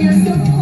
อย่า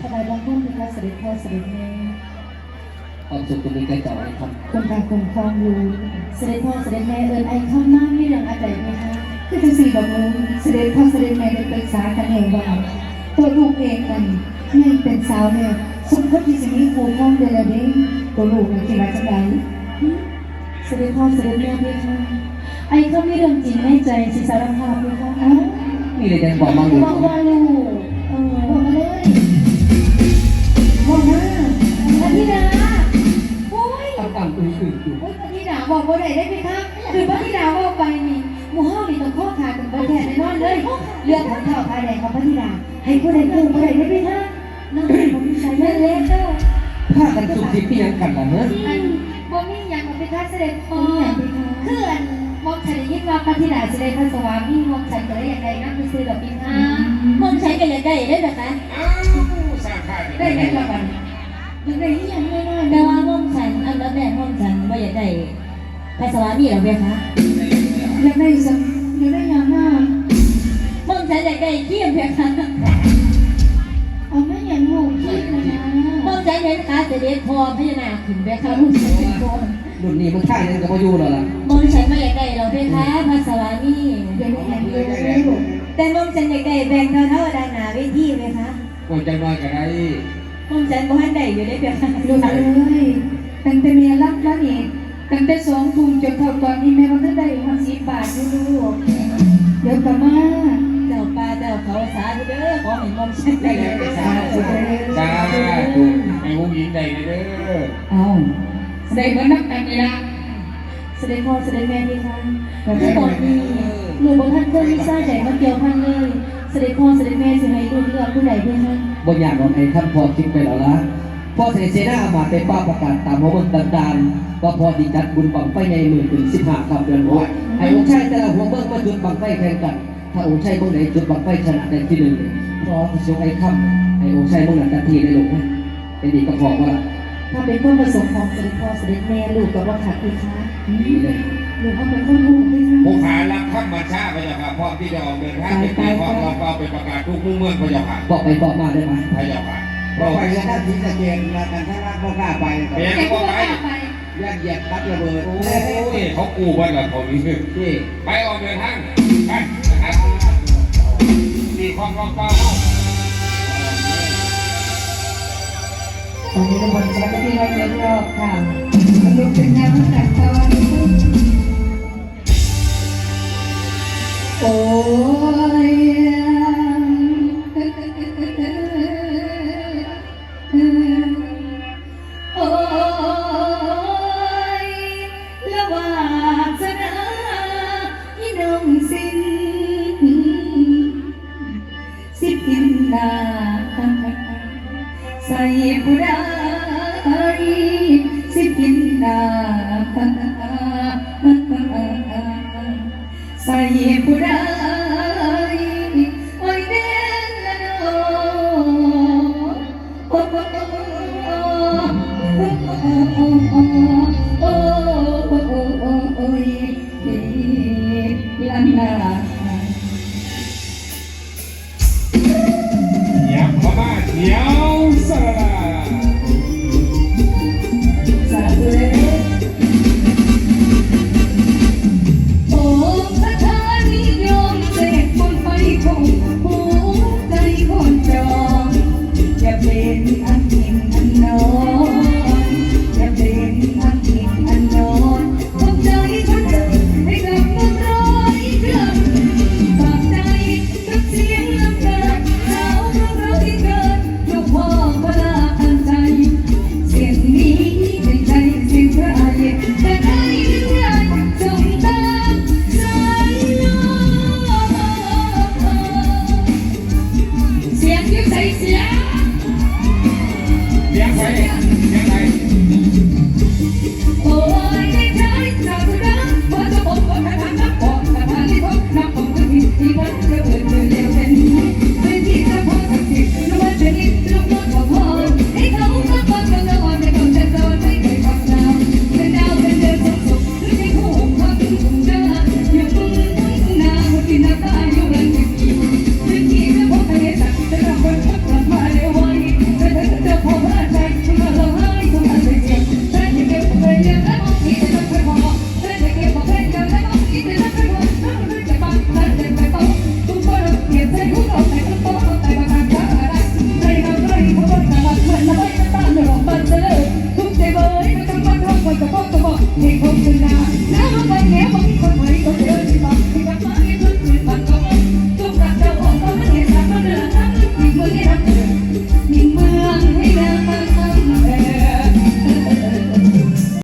ถวายบังคมพรเสด็จพ่อเสด็จแม่ความสุขจะมีใครต่อให้ทคนตาคนคลองรู้เสด็จพ่อเสด็จแม่เอิญไอเข้ามาไม่เรื่องอะไรไหมคะคือจะสี่บอกมึงเสด็จพ่อเสด็จแม่ได้ปรึกษากันเองว่าตัวลูกเองนั่นยังเป็นสาวเนี่ยสมควรที่จะมีครูห้องเดลเด้ตัวลูกมันคิดว่าจะได้เสด็จพ่อเสด็จแม่ไหมคะไอเขาไม่เรื่องจริงในใจสิสารภาพไหมคะเอ้าำนี่เลยยังบอกมาอยู่บอกว่าลูก ยตั้งตั้งตื่นตื่นอยู่โอ้ยพัทิดาบอกว่าได้ได้ไหมคะคือพัทิดาบอกไปนี่หมู่ห้องนี่ต้องข้อขาดกันไปแทนแน่นอนเลยเรื่องของเท่าพายแดงกับพัทิดา ให้ผู้ใดกู้ผู้ใดได้ไหมคะน้องผมใช้แม่เล็กเด้อถ้ากันสุขทิพย์ที่ยังกันล่ะเนอะอันบ่มีหยังกับพี่คะเสด็จพ่อคืออันมองฉันได้ยินว่าพัทิดาเสด็จพระสวามีมองฉันก็ได้อย่างไรนะคือซื้อแบบพี่คะมองฉันก็อยากได้ได้แบบนั้นอ้าวสร้างค่าได้ไหมล่ะมันยังได้ยังไงน้อย แต่ว่าห้องฉันอันนั้นแม่ห้องฉันว่าอยากได้ภาษาวามีเหรอเบียคะอยากได้สักอยากได้ยังห้าห้องฉันอยากได้เขี้ยมเบียคะเอาไม่ยังงงคิดนะนะห้องฉันเห็นขาเสด็จพอพญานาคขึ้นเบียคะห้องฉันเป็นคนรุ่นนี้มันท่ายังกับมาอยู่แล้วล่ะห้องฉันว่าอยากได้เราเบียคะภาษาวามีเดี๋ยวนี้ยังเลยลูกแต่ห้องฉันอยากได้แบ่งเท่าเท่าดานหนาเวทีเบียคะก็จังน้อยก็ได้ห้องฉันบ่ทันได้อยู่ได้เบียคะลูกเอ้ย ตั้งแต่เมียรับแล้วนี่ตั้งแต่สองทุ่มจนเท่าตอนนี้แม่มันได้ห้าสิบบาทอยู่ลูกเดี๋ยวกลับมาเจ้าป่าเจ้าเขาสาธุเด้อขอให้ห้องฉันได้ได้เล้วอจ้าจ้าถูกไอ้ผู้หญิงได้เด้อเอาได้เหมือนนักอันนี้ละแสดงพ่อแสดงแม่นี่ค่ะคือตอนนี้หนูบอกท่านเพื่อนไม่ทราบใจมาเกี่ยวพันเลยแสดงพ่อแสดงแม่สิให้ลูเลือกผู้ใดเพื่อนบางอยางเราไอ้ท่านพอคิดไปแล้วละ พ่อเสด็จเสนามาเป็นป้าประกาศตามหัวเมืองต่างๆว่าพอดีจัดบุญบังไฟในหมื่นถึงสิบห้าคำเดือนหกไอ้องค์ชายแต่ละหัวเมืองมาจุดบังไฟแข่งกัน ถ้าองค์ชายเมืองไหนจุดบังไฟชนะได้ที่หนึ่งพอจะส่งไอ้ค่ำไอ้องค์ชายเมืองนั้นทันทีได้ลงนะเป็นดีก็พอว่าถ้าเป็นคนผสมของเสด็จพ่อเสด็จแม่ลูกกับว่าขัดคือคะดีเลยลูกเขาเป็นคนลูกด้วยผู้ค่ะขารับคำบัญชาพระเจ้าค่ะพร้อมที่จะออกเดินทางไปตีความเราเป้าไปประกาศทุกมุมเมืองพระเจ้าค่ะบอกไปบอกมาได้ไหมพระเจ้าค่ะ เราไปยังท่านศรีสะเกษมากันทั้งรัฐบ่กล้าไปเห็นแต่ก็ผู้ไปว่าไปยัดเยียดรัดระเบิดโอ้ยเขากู้ไว้กับเขานี่ที่ไปออกเดินทางไปนะครับตีความเราเป้าตอนนี้เราบนสารที่เราเรียนรอบค่ะลูกเป็นงานตั้งแต่ตอนโอ้ย ผู้ใดสิพินดาใส่ผู้ใด Thank you.